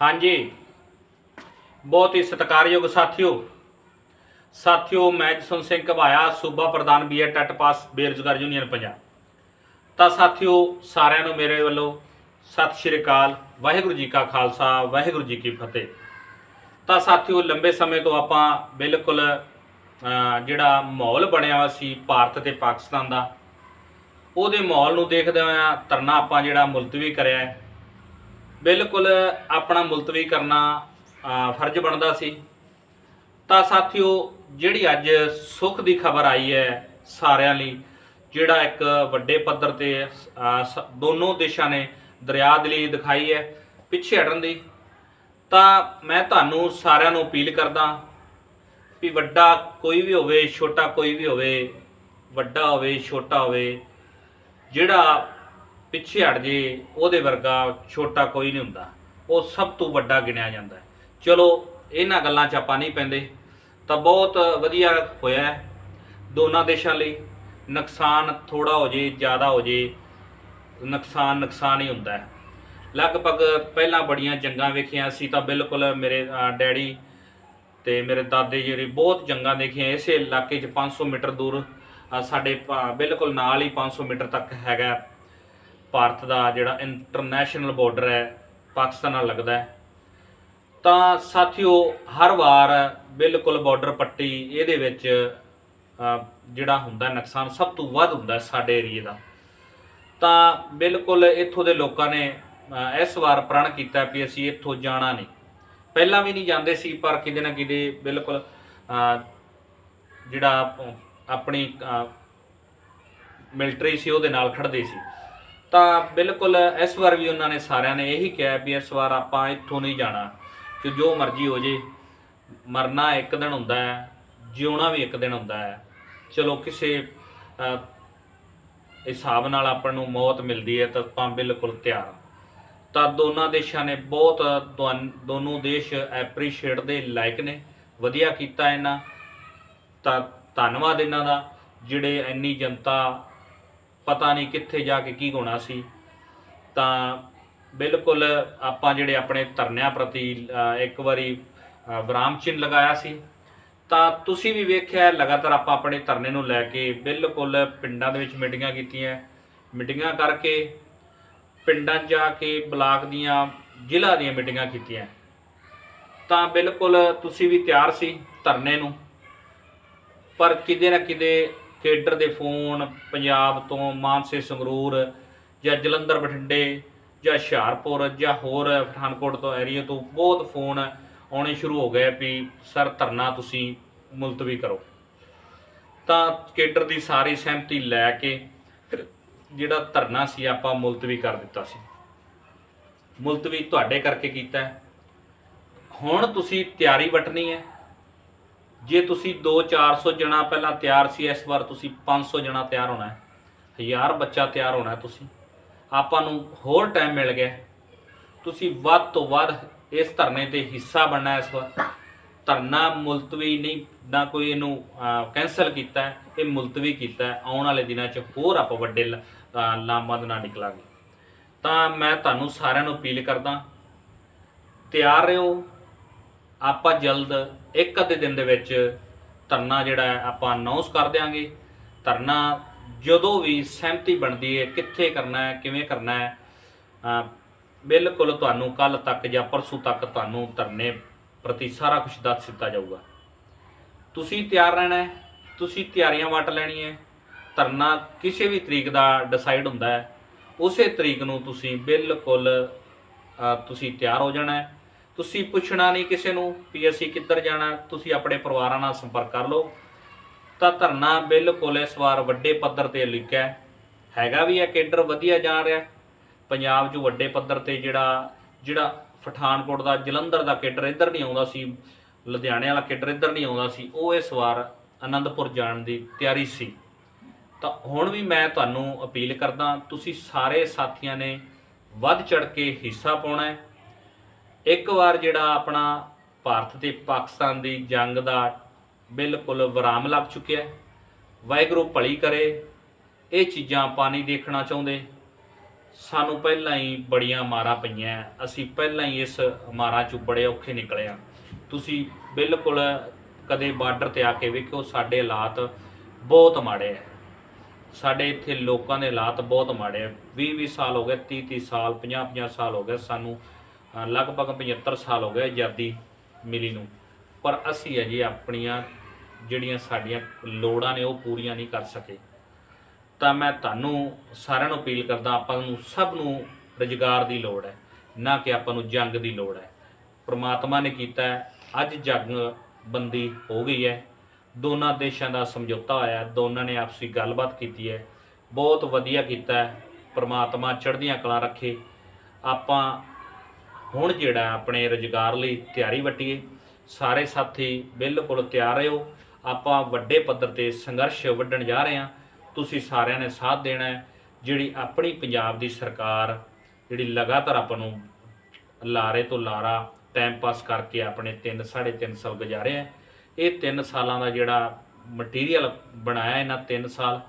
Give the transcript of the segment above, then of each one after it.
ਹਾਂਜੀ। ਬਹੁਤ ਹੀ ਸਤਿਕਾਰਯੋਗ ਸਾਥੀਓ। ਸਾਥੀਓ, ਮੈਂ ਜਸਵੰਤ ਸਿੰਘ ਘਬਾਇਆ, ਸੂਬਾ ਪ੍ਰਧਾਨ ਬੀਏ ਟੱਟ ਪਾਸ ਬੇਰੁਜ਼ਗਾਰ ਯੂਨੀਅਨ ਪੰਜਾਬ। ਤਾਂ ਸਾਥੀਓ, ਸਾਰਿਆਂ ਨੂੰ ਮੇਰੇ ਵੱਲੋਂ ਸਤਿ ਸ਼੍ਰੀ ਅਕਾਲ, ਵਾਹਿਗੁਰੂ ਜੀ ਕਾ ਖਾਲਸਾ, ਵਾਹਿਗੁਰੂ ਜੀ ਕੀ ਫਤਿਹ। ਤਾਂ ਸਾਥੀਓ, ਲੰਬੇ ਸਮੇਂ ਤੋਂ ਆਪਾਂ ਬਿਲਕੁਲ ਜਿਹੜਾ ਮਾਹੌਲ ਬਣਿਆ ਹੋਇਆ ਸੀ ਭਾਰਤ ਤੇ ਪਾਕਿਸਤਾਨ ਦਾ, ਉਹਦੇ ਮਾਹੌਲ ਨੂੰ ਦੇਖਦੇ ਹੋਇਆ ਧਰਨਾ ਆਪਾਂ ਜਿਹੜਾ ਮੁਲਤਵੀ ਕਰਿਆ ਹੈ ਬਿਲਕੁਲ ਆਪਣਾ ਮੁਲਤਵੀ ਕਰਨਾ ਫਰਜ਼ ਬਣਦਾ ਸੀ। ਤਾਂ ਸਾਥੀਓ, ਜਿਹੜੀ ਅੱਜ ਸੁੱਖ ਦੀ ਖਬਰ ਆਈ ਹੈ ਸਾਰਿਆਂ ਲਈ, ਜਿਹੜਾ ਇੱਕ ਵੱਡੇ ਪੱਧਰ ਤੇ ਸ- ਦੋਨੋਂ ਦੇਸ਼ਾਂ ਨੇ ਦਰਿਆ ਦਲੀ ਦਿਖਾਈ ਹੈ, ਪਿੱਛੇ ਹਟਣ ਦੀ। ਤਾਂ ਮੈਂ ਤੁਹਾਨੂੰ ਸਾਰਿਆਂ ਨੂੰ ਅਪੀਲ ਕਰਦਾ ਵੀ ਵੱਡਾ ਕੋਈ ਵੀ ਹੋਵੇ, ਛੋਟਾ ਕੋਈ ਵੀ ਹੋਵੇ, ਵੱਡਾ ਹੋਵੇ, ਛੋਟਾ ਹੋਵੇ, ਜਿਹੜਾ ਪਿੱਛੇ ਹਟ ਜੇ, ਉਹਦੇ ਵਰਗਾ ਛੋਟਾ ਕੋਈ ਨਹੀਂ ਹੁੰਦਾ। ਉਹ ਸਭ ਤੋਂ ਵੱਡਾ ਗਿਣਿਆ ਜਾਂਦਾ ਚਲੋ, ਇਹਨਾਂ ਗੱਲਾਂ 'ਚ ਆਪਾਂ ਨਹੀਂ ਪੈਂਦੇ। ਤਾਂ ਬਹੁਤ ਵਧੀਆ ਹੋਇਆ ਦੋਨਾਂ ਦੇਸ਼ਾਂ ਲਈ। ਨੁਕਸਾਨ ਥੋੜਾ ਹੋ ਜੇ, ਜ਼ਿਆਦਾ ਹੋ ਜੇ, ਨੁਕਸਾਨ ਨੁਕਸਾਨ ਹੀ ਹੁੰਦਾ ਹੈ। ਲਗਭਗ ਪਹਿਲਾਂ ਬੜੀਆਂ ਜੰਗਾਂ ਵੇਖੀਆਂ ਸੀ ਤਾਂ ਬਿਲਕੁਲ ਮੇਰੇ ਡੈਡੀ ਤੇ ਮੇਰੇ ਦਾਦੇ ਜਿਹੜੇ ਬਹੁਤ ਜੰਗਾਂ ਦੇਖੀਆਂ। ਇਸੇ ਇਲਾਕੇ 'ਚ 500 ਮੀਟਰ ਦੂਰ ਸਾਡੇ ਪ- ਬਿਲਕੁਲ ਨਾਲ ਹੀ 500 ਮੀਟਰ ਤੱਕ ਹੈਗਾ। ਭਾਰਤ ਦਾ ਜਿਹੜਾ ਇੰਟਰਨੈਸ਼ਨਲ ਬਾਰਡਰ ਹੈ, ਪਾਕਿਸਤਾਨ ਨਾਲ ਲੱਗਦਾ ਹੈ। ਤਾਂ ਸਾਥੀਓ, ਹਰ ਵਾਰ ਬਿਲਕੁਲ ਬਾਰਡਰ ਪੱਟੀ ਇਹਦੇ ਵਿੱਚ ਜਿਹੜਾ ਹੁੰਦਾ ਨੁਕਸਾਨ ਸਭ ਤੋਂ ਵੱਧ ਹੁੰਦਾ ਸਾਡੇ ਏਰੀਏ ਦਾ। ਤਾਂ ਬਿਲਕੁਲ ਇੱਥੋਂ ਦੇ ਲੋਕਾਂ ਨੇ ਇਸ ਵਾਰ ਪ੍ਰਣ ਕੀਤਾ ਵੀ ਅਸੀਂ ਇੱਥੋਂ ਜਾਣਾ ਨਹੀਂ। ਪਹਿਲਾਂ ਵੀ ਨਹੀਂ ਜਾਂਦੇ ਸੀ, ਪਰ ਕਿਤੇ ਨਾ ਕਿਤੇ ਬਿਲਕੁਲ ਜਿਹੜਾ ਆਪਣੀ ਮਿਲਟਰੀ ਸੀ, ਉਹਦੇ ਨਾਲ ਖੜਦੇ ਸੀ। ਤਾਂ ਬਿਲਕੁਲ ਇਸ ਵਾਰ ਵੀ ਉਹਨਾਂ ਨੇ ਸਾਰਿਆਂ ਨੇ ਇਹੀ ਕਿਹਾ ਵੀ ਇਸ ਵਾਰ ਆਪਾਂ ਇੱਥੋਂ ਨਹੀਂ ਜਾਣਾ। ਕਿ ਜੋ ਮਰਜ਼ੀ ਹੋ ਜੇ, ਮਰਨਾ ਇੱਕ ਦਿਨ ਹੁੰਦਾ ਹੈ, ਜਿਉਣਾ ਵੀ ਇੱਕ ਦਿਨ ਹੁੰਦਾ ਹੈ। ਚਲੋ ਕਿਸੇ ਹਿਸਾਬ ਨਾਲ ਆਪਾਂ ਨੂੰ ਮੌਤ ਮਿਲਦੀ ਹੈ ਤਾਂ ਆਪਾਂ ਬਿਲਕੁਲ ਤਿਆਰ ਹਾਂ। ਤਾਂ ਦੋਨਾਂ ਦੇਸ਼ਾਂ ਨੇ ਬਹੁਤ ਤੁਹਾਨੂੰ- ਦੋਨੋਂ ਦੇਸ਼ ਐਪਰੀਸ਼ੀਏਟ ਦੇ ਲਾਇਕ ਨੇ। ਵਧੀਆ ਕੀਤਾ ਇਹਨਾਂ। ਤਾਂ ਧੰਨਵਾਦ ਇਹਨਾਂ ਦਾ, ਜਿਹੜੇ ਇੰਨੀ ਜਨਤਾ ਪਤਾ ਨਹੀਂ ਕਿੱਥੇ ਜਾ ਕੇ ਕੀ ਹੋਣਾ ਸੀ। ਤਾਂ ਬਿਲਕੁਲ ਆਪਾਂ ਜਿਹੜੇ ਆਪਣੇ ਧਰਨਿਆਂ ਪ੍ਰਤੀ ਇੱਕ ਵਾਰੀ ਵਿਰਾਮ ਚਿੰਨ੍ਹ ਲਗਾਇਆ ਸੀ। ਤਾਂ ਤੁਸੀਂ ਵੀ ਵੇਖਿਆ, ਲਗਾਤਾਰ ਆਪਾਂ ਆਪਣੇ ਧਰਨੇ ਨੂੰ ਲੈ ਕੇ ਬਿਲਕੁਲ ਪਿੰਡਾਂ ਦੇ ਵਿੱਚ ਮੀਟਿੰਗਾਂ ਕੀਤੀਆਂ। ਮੀਟਿੰਗਾਂ ਕਰਕੇ ਪਿੰਡਾਂ 'ਚ ਜਾ ਕੇ ਬਲਾਕ ਦੀਆਂ, ਜ਼ਿਲ੍ਹਾ ਦੀਆਂ ਮੀਟਿੰਗਾਂ ਕੀਤੀਆਂ। ਤਾਂ ਬਿਲਕੁਲ ਤੁਸੀਂ ਵੀ ਤਿਆਰ ਸੀ ਧਰਨੇ ਨੂੰ। ਪਰ ਕਿਤੇ ਨਾ ਕਿਤੇ ਕੇਡਰ ਦੇ ਫੋਨ, ਪੰਜਾਬ ਤੋਂ ਮਾਨਸੇ ਸੰਗਰੂਰ ਜਾਂ ਜਲੰਧਰ, ਬਠਿੰਡੇ ਜਾਂ ਹੁਸ਼ਿਆਰਪੁਰ ਜਾਂ ਹੋਰ ਪਠਾਨਕੋਟ ਤੋਂ ਏਰੀਆ ਤੋਂ ਬਹੁਤ ਫੋਨ ਆਉਣੇ ਸ਼ੁਰੂ ਹੋ ਗਏ ਵੀ ਸਰ ਧਰਨਾ ਤੁਸੀਂ ਮੁਲਤਵੀ ਕਰੋ। ਤਾਂ ਕੇਡਰ ਦੀ ਸਾਰੀ ਸਹਿਮਤੀ ਲੈ ਕੇ ਜਿਹੜਾ ਧਰਨਾ ਸੀ ਆਪਾਂ ਮੁਲਤਵੀ ਕਰ ਦਿੱਤਾ ਸੀ। ਮੁਲਤਵੀ ਤੁਹਾਡੇ ਕਰਕੇ ਕੀਤਾ। ਹੁਣ ਤੁਸੀਂ ਤਿਆਰੀ ਵਟਣੀ ਹੈ। ਜੇ ਤੁਸੀਂ 2-400 ਜਣਾ ਪਹਿਲਾਂ ਤਿਆਰ ਸੀ, ਇਸ ਵਾਰ ਤੁਸੀਂ 500 ਜਣਾ ਤਿਆਰ ਹੋਣਾ ਹੈ। ਹਜ਼ਾਰ ਬੱਚਾ ਤਿਆਰ ਹੋਣਾ ਤੁਸੀਂ। ਆਪਾਂ ਨੂੰ ਹੋਰ ਟਾਈਮ ਮਿਲ ਗਿਆ ਤੁਸੀਂ ਵੱਧ ਤੋਂ ਵੱਧ ਇਸ ਧਰਨੇ ਤੇ ਹਿੱਸਾ ਬਣਨਾ ਇਸ ਵਾਰ। ਧਰਨਾ ਮੁਲਤਵੀ ਨਹੀਂ, ਨਾ ਕੋਈ ਇਹਨੂੰ ਕੈਨਸਲ ਕੀਤਾ ਹੈ, ਇਹ ਮੁਲਤਵੀ ਕੀਤਾ ਹੈ। ਆਉਣ ਵਾਲੇ ਦਿਨਾਂ 'ਚ ਹੋਰ ਆਪਾਂ ਵੱਡੇ ਲ- ਲਾਮਾਂ ਦੇ ਨਾਲ ਨਿਕਲਾਂਗੇ। ਤਾਂ ਮੈਂ ਤੁਹਾਨੂੰ ਸਾਰਿਆਂ ਨੂੰ ਅਪੀਲ ਕਰਦਾ, ਤਿਆਰ ਰਹੋ ਆਪਾਂ ਜਲਦ ਇੱਕ ਅੱਧੇ ਦਿਨ ਦੇ ਵਿੱਚ ਧਰਨਾ ਜਿਹੜਾ ਆਪਾਂ ਅਨਾਉਂਸ ਕਰ ਦਿਆਂਗੇ। ਧਰਨਾ ਜਦੋਂ ਵੀ ਸਹਿਮਤੀ ਬਣਦੀ ਹੈ, ਕਿੱਥੇ ਕਰਨਾ ਹੈ, ਕਿਵੇਂ ਕਰਨਾ ਹੈ ਬਿਲਕੁਲ ਤੁਹਾਨੂੰ ਕੱਲ ਤੱਕ ਜਾਂ ਪਰਸੋਂ ਤੱਕ ਤੁਹਾਨੂੰ ਧਰਨੇ ਪ੍ਰਤੀ ਸਾਰਾ ਕੁਝ ਦੱਸ ਦਿੱਤਾ ਜਾਊਗਾ। ਤੁਸੀਂ ਤਿਆਰ ਰਹਿਣਾ ਹੈ, ਤੁਸੀਂ ਤਿਆਰੀਆਂ ਵਟ ਲੈਣੀਆਂ ਹੈ। ਧਰਨਾ ਕਿਸੇ ਵੀ ਤਰੀਕ ਦਾ ਡਿਸਾਈਡ ਹੁੰਦਾ ਹੈ। ਉਸੇ ਤਰੀਕ ਨੂੰ ਤੁਸੀਂ ਬਿਲਕੁਲ ਤੁਸੀਂ ਤਿਆਰ ਹੋ ਜਾਣਾ ਹੈ। ਤੁਸੀਂ ਪੁੱਛਣਾ ਨਹੀਂ ਕਿਸੇ ਨੂੰ ਵੀ ਅਸੀਂ ਕਿੱਧਰ ਜਾਣਾ, ਤੁਸੀਂ ਆਪਣੇ ਪਰਿਵਾਰਾਂ ਨਾਲ ਸੰਪਰਕ ਕਰ ਲਓ। ਤਾਂ ਧਰਨਾ ਬਿਲਕੁਲ ਇਸ ਵਾਰ ਵੱਡੇ ਪੱਧਰ ਤੇ ਲਿਖਿਆ ਹੈਗਾ ਵੀ ਹੈ, ਕੇਡਰ ਵਧੀਆ ਜਾ ਰਿਹਾ। ਪੰਜਾਬ 'ਚ ਵੱਡੇ ਪੱਧਰ ਤੇ ਜਿਹੜਾ ਜਿਹੜਾ ਪਠਾਨਕੋਟ ਦਾ ਜਲੰਧਰ ਦਾ ਕੇਡਰ ਇੱਧਰ ਨਹੀਂ ਆਉਂਦਾ ਸੀ, ਲੁਧਿਆਣੇ ਵਾਲਾ ਕੇਡਰ ਇੱਧਰ ਨਹੀਂ ਆਉਂਦਾ ਸੀ, ਉਹ ਇਸ ਵਾਰ ਅਨੰਦਪੁਰ ਜਾਣ ਦੀ ਤਿਆਰੀ ਸੀ। ਤਾਂ ਹੁਣ ਵੀ ਮੈਂ ਤੁਹਾਨੂੰ ਅਪੀਲ ਕਰਦਾ, ਤੁਸੀਂ ਸਾਰੇ ਸਾਥੀਆਂ ਨੇ ਵੱਧ ਚੜ ਕੇ ਹਿੱਸਾ ਪਾਉਣਾ ਹੈ। ਇੱਕ ਵਾਰ ਜਿਹੜਾ ਆਪਣਾ ਭਾਰਤ ਤੇ ਪਾਕਿਸਤਾਨ ਦੀ ਜੰਗ ਦਾ ਬਿਲਕੁਲ ਵਿਰਾਮ ਲੱਗ ਚੁੱਕਿਆ ਹੈ। ਵਾਹਿਗੁਰੂ ਭਲੀ ਕਰੇ, ਇਹ ਚੀਜ਼ਾਂ ਆਪਾਂ ਨਹੀਂ ਦੇਖਣਾ ਚਾਹੁੰਦੇ। ਸਾਨੂੰ ਪਹਿਲਾਂ ਹੀ ਬੜੀਆਂ ਮਾਰਾਂ ਪਈਆਂ ਅਸੀਂ ਪਹਿਲਾਂ ਹੀ ਇਸ ਮਾਰਾਂ ਚੋਂ ਬੜੇ ਔਖੇ ਨਿਕਲੇ ਆ ਤੁਸੀਂ ਬਿਲਕੁਲ ਕਦੇ ਬਾਰਡਰ ਤੇ ਆ ਕੇ ਵੇਖੋ ਸਾਡੇ ਹਾਲਾਤ ਬਹੁਤ ਮਾੜੇ ਆ ਸਾਡੇ ਇੱਥੇ ਲੋਕਾਂ ਦੇ ਹਾਲਾਤ ਬਹੁਤ ਮਾੜੇ ਆ 20 20 ਸਾਲ ਹੋ ਗਏ 30 30 ਸਾਲ 50 50 ਸਾਲ ਹੋ ਗਏ ਸਾਨੂੰ ਲਗਭਗ 75 ਸਾਲ ਹੋ ਗਏ ਆਜ਼ਾਦੀ ਮਿਲੀ ਨੂੰ। ਪਰ ਅਸੀਂ ਅਜੇ ਆਪਣੀਆਂ ਜਿਹੜੀਆਂ ਸਾਡੀਆਂ ਲੋੜਾਂ ਨੇ ਉਹ ਪੂਰੀਆਂ ਨਹੀਂ ਕਰ ਸਕੇ। ਤਾਂ ਮੈਂ ਤੁਹਾਨੂੰ ਸਾਰਿਆਂ ਨੂੰ ਅਪੀਲ ਕਰਦਾ, ਆਪਾਂ ਨੂੰ ਸਭ ਨੂੰ ਰੁਜ਼ਗਾਰ ਦੀ ਲੋੜ ਹੈ, ਨਾ ਕਿ ਆਪਾਂ ਨੂੰ ਜੰਗ ਦੀ ਲੋੜ ਹੈ। ਪ੍ਰਮਾਤਮਾ ਨੇ ਕੀਤਾ ਅੱਜ ਜੰਗ ਬੰਦੀ ਹੋ ਗਈ ਹੈ। ਦੋਨਾਂ ਦੇਸ਼ਾਂ ਦਾ ਸਮਝੌਤਾ ਹੋਇਆ, ਦੋਨਾਂ ਨੇ ਆਪਸੀ ਗੱਲਬਾਤ ਕੀਤੀ ਹੈ। ਬਹੁਤ ਵਧੀਆ ਕੀਤਾ ਹੈ, ਪ੍ਰਮਾਤਮਾ ਚੜ੍ਹਦੀਆਂ ਕਲਾਂ ਰੱਖੇ। ਆਪਾਂ ਹੁਣ ਜਿਹੜਾ ਆਪਣੇ ਰੁਜ਼ਗਾਰ ਲਈ ਤਿਆਰੀ ਵਟੀਏ, ਸਾਰੇ ਸਾਥੀ ਬਿਲਕੁਲ ਤਿਆਰ ਰਹੋ। ਆਪਾਂ ਵੱਡੇ ਪੱਧਰ ਤੇ ਸੰਘਰਸ਼ ਵੱਢਣ ਜਾ ਰਹੇ ਹਾਂ। ਤੁਸੀਂ ਸਾਰਿਆਂ ਨੇ ਸਾਥ ਦੇਣਾ ਹੈ। ਜਿਹੜੀ ਆਪਣੀ ਪੰਜਾਬ ਦੀ ਸਰਕਾਰ, ਜਿਹੜੀ ਲਗਾਤਾਰ ਆਪਾਂ ਨੂੰ ਲਾਰੇ ਤੋਂ ਲਾਰਾ ਟਾਈਮ ਪਾਸ ਕਰਕੇ ਆਪਣੇ 3 3.5 ਸਾਲ ਗੁਜ਼ਾਰੇ ਹੈ। ਇਹ 3 ਸਾਲਾਂ ਦਾ ਜਿਹੜਾ ਮਟੀਰੀਅਲ ਬਣਾਇਆ ਇਹਨਾਂ 3 ਸਾਲ,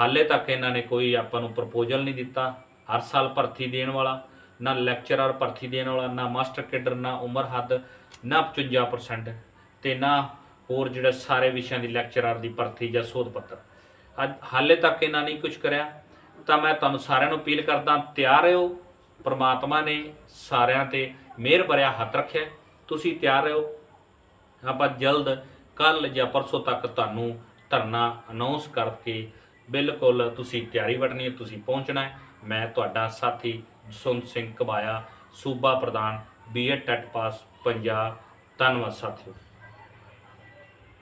ਹਾਲੇ ਤੱਕ ਇਹਨਾਂ ਨੇ ਕੋਈ ਆਪਾਂ ਨੂੰ ਪ੍ਰਪੋਜ਼ਲ ਨਹੀਂ ਦਿੱਤਾ। ਹਰ ਸਾਲ ਭਰਤੀ ਦੇਣ ਵਾਲਾ। ਨਾ ਲੈਕਚਰਰ ਭਰਤੀ ਦੇਣ ਵਾਲਾ, ਨਾ ਮਾਸਟਰ ਕੇਡਰ, ਨਾ ਉਮਰ ਹੱਦ, ਨਾ 55% ਤੇ ਨਾ ਹੋਰ ਜਿਹੜੇ ਸਾਰੇ ਵਿਸ਼ਿਆਂ ਦੀ ਲੈਕਚਰਰ ਦੀ ਭਰਤੀ ਜਾਂ ਸੋਧ ਪੱਤਰ। ਅੱਜ ਹਾਲੇ ਤੱਕ ਇਹਨਾਂ ਨਹੀਂ ਕੁਝ ਕਰਿਆ। ਤਾਂ ਮੈਂ ਤੁਹਾਨੂੰ ਸਾਰਿਆਂ ਨੂੰ ਅਪੀਲ ਕਰਦਾ, ਤਿਆਰ ਰਹੋ। ਪ੍ਰਮਾਤਮਾ ਨੇ ਸਾਰਿਆਂ ਤੇ ਮਿਹਰ ਭਰਿਆ ਹੱਥ ਰੱਖਿਆ। ਤੁਸੀਂ ਤਿਆਰ ਰਹੋ। ਆਪਾਂ ਜਲਦ ਕੱਲ ਜਾਂ ਪਰਸੋਂ ਤੱਕ ਤੁਹਾਨੂੰ ਧਰਨਾ ਅਨਾਉਂਸ ਕਰਕੇ ਬਿਲਕੁਲ ਤੁਸੀਂ ਤਿਆਰੀ ਵਟਣੀ ਹੈ, ਤੁਸੀਂ ਪਹੁੰਚਣਾ ਹੈ। ਮੈਂ ਤੁਹਾਡਾ ਸਾਥੀ ਜਸਵੰਤ ਸਿੰਘ ਕਬਾਇਆ ਸੂਬਾ ਪ੍ਰਧਾਨ ਬੀਐਡ ਟੈਟ ਪਾਸ ਪੰਜਾਬ। ਧੰਨਵਾਦ ਸਾਥੀਓ।